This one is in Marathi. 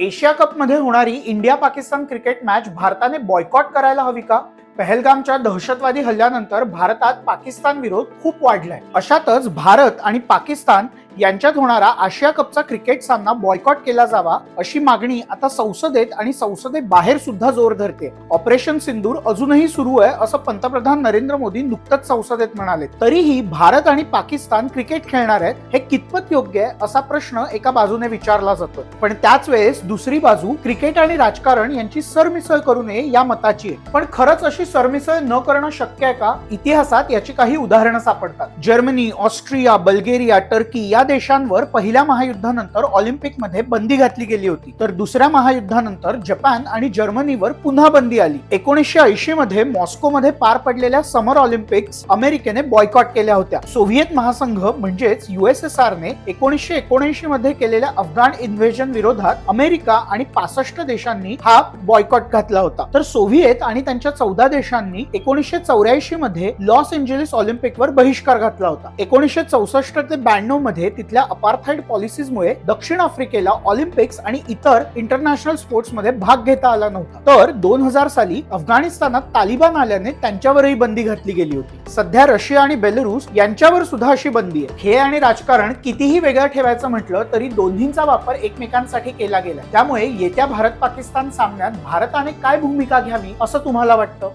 एशिया कपमध्ये होणारी इंडिया पाकिस्तान क्रिकेट मॅच भारताने बॉयकॉट करायला हवी का? पहलगामच्या दहशतवादी हल्ल्यानंतर भारतात पाकिस्तान विरोध खूप वाढलाय. अशातच भारत आणि पाकिस्तान यांच्यात होणारा आशिया कपचा क्रिकेट सामना बॉयकॉट केला जावा अशी मागणी आता संसदेत आणि संसदेबाहेर सुद्धा जोर धरते ऑपरेशन सिंदूर अजूनही सुरू आहे असं पंतप्रधान नरेंद्र मोदी नुकतंच संसदेत म्हणाले. तरीही भारत आणि पाकिस्तान क्रिकेट खेळणार आहेत हे कितपत योग्य आहे असा प्रश्न एका बाजूने विचारला जातो पण त्याच वेळेस दुसरी बाजू क्रिकेट आणि राजकारण यांची सरमिसळ करू नये या मताची आहे. पण खरंच अशी सरमिसळ न करणं शक्य आहे का? इतिहासात याची काही उदाहरणं सापडतात. जर्मनी ऑस्ट्रिया बल्गेरिया टर्की या देशांवर पहिल्या महायुद्धानंतर ऑलिम्पिकमध्ये बंदी घातली गेली होती. तर दुसऱ्या महायुद्धानंतर जपान आणि जर्मनीवर पुन्हा बंदी आली. एकोणीसशे ऐंशी मध्ये मॉस्कोमध्ये पार पडलेल्या समर ऑलिम्पिक्स अमेरिकेने बॉयकॉट केल्या होत्या. सोव्हिएत महासंघ म्हणजेच युएसएसआरने एकोणीसशे एकोणऐंशी मध्ये केलेल्या अफगाण इन्व्हेजन विरोधात अमेरिका आणि पासष्ट देशांनी हा बॉयकॉट घातला होता. तर सोव्हिएत आणि त्यांच्या चौदा देशांनी एकोणीसशे चौऱ्याऐंशी मध्ये लॉस एंजेलिस ऑलिम्पिकवर बहिष्कार घातला होता. एकोणीसशे चौसष्ट ते ब्याण्णवमध्ये तिथल्या अपार्थाईड पॉलिसीजमुळे दक्षिण आफ्रिकेला ऑलिम्पिक्स आणि इतर इंटरनॅशनल स्पोर्ट्समध्ये भाग घेता आला नव्हता. तर दोन हजार साली अफगाणिस्तानात तालिबान आल्याने त्यांच्यावरही बंदी घातली गेली होती. सध्या रशिया आणि बेलरूस यांच्यावर सुद्धा अशी बंदी आहे. खेळ आणि राजकारण कितीही वेगळं ठेवायचं म्हटलं तरी दोन्हींचा वापर एकमेकांसाठी केला गेला त्यामुळे येत्या भारत पाकिस्तान सामन्यात भारताने काय भूमिका घ्यावी असं तुम्हाला वाटतं?